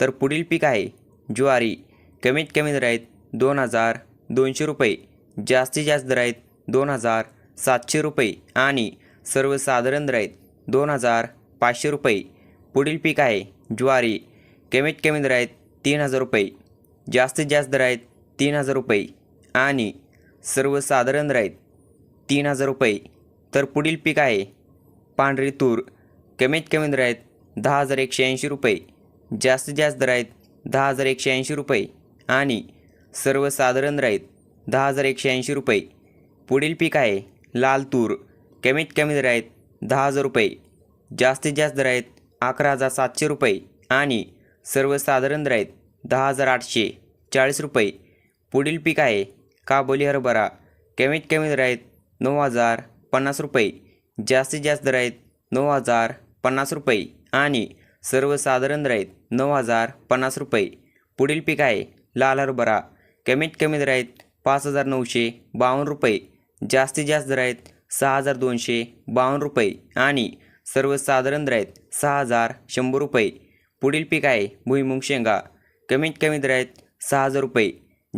तर पुढील पीक आहे ज्वारी. कमीत कमी दर आहेत दोन हजार दोनशे रुपये. जास्तीत जास्त दर आहेत दोन हजार सातशे रुपये. आणि सर्वसाधारण दर आहेत दोन हजार पाचशे रुपये. पुढील पीक आहे ज्वारी. कमीत कमी दर आहेत तीन हजार रुपये. जास्तीत जास्त दर आहेत तीन हजार रुपये. आणि सर्वसाधारण दर आहेत तीन हजार रुपये. तर पुढील पीक आहे पांढरी तूर. कमीत कमी दर आहेत दहा हजार एकशे ऐंशी रुपये. जास्तीत जास्त दर आहेत दहा हजार एकशे ऐंशी रुपये आणि सर्वसाधारण दर आहेत दहा हजार एकशे ऐंशी रुपये. पुढील पीक आहे लाल तूर. कमीत कमी दर आहेत दहा हजार रुपये. जास्तीत जास्त दर आहेत अकरा हजार सातशे रुपये आणि सर्वसाधारण दर आहेत दहा हजार आठशे चाळीस रुपये. पुढील पीक आहे काबोली हरभरा. कमीत कमी दर आहेत नऊ हजार पन्नास रुपये. जास्तीत जास्त दर आहेत नऊ हजार पन्नास रुपये आणि सर्वसाधारण राहीत आहेत नऊ हजार पन्नास रुपये. पुढील पीक आहे लाल हरभरा. कमीत कमी दर आहेत पाच हजार नऊशे बावन्न रुपये. जास्तीत जास्त दर आहेत सहा हजार दोनशे बावन्न रुपये आणि सर्वसाधारण दर आहेत सहा हजार शंभर रुपये. पुढील पीक आहे भुईमुंग शेंगा. कमीत कमी दर आहेत सहा हजार रुपये.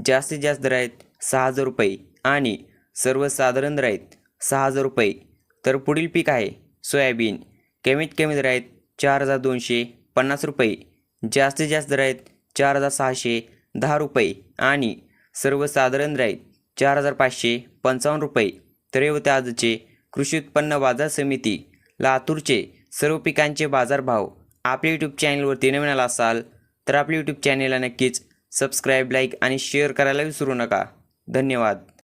जास्तीत जास्त दर आहेत सहा हजार रुपये आणि सर्वसाधारण दर आहेत सहा हजार रुपये. तर पुढील पीक आहे सोयाबीन. कमीत कमी दर आहेत चार हजार दोनशे पन्नास रुपये. जास्तीत जास्त दर आहेत चार हजार सहाशे दहा रुपये आणि सर्वसाधारण दर आहेत चार हजार पाचशे पंचावन्न रुपये. तर होते आजचे कृषी उत्पन्न बाजार समिती. लातूरचे सर्व पिकांचे बाजारभाव. आपल्या यूट्यूब चॅनलवरती नवीन आला असाल तर आपल्या यूट्यूब चॅनलला नक्कीच सबस्क्राईब लाईक आणि शेअर करायला विसरू नका. धन्यवाद.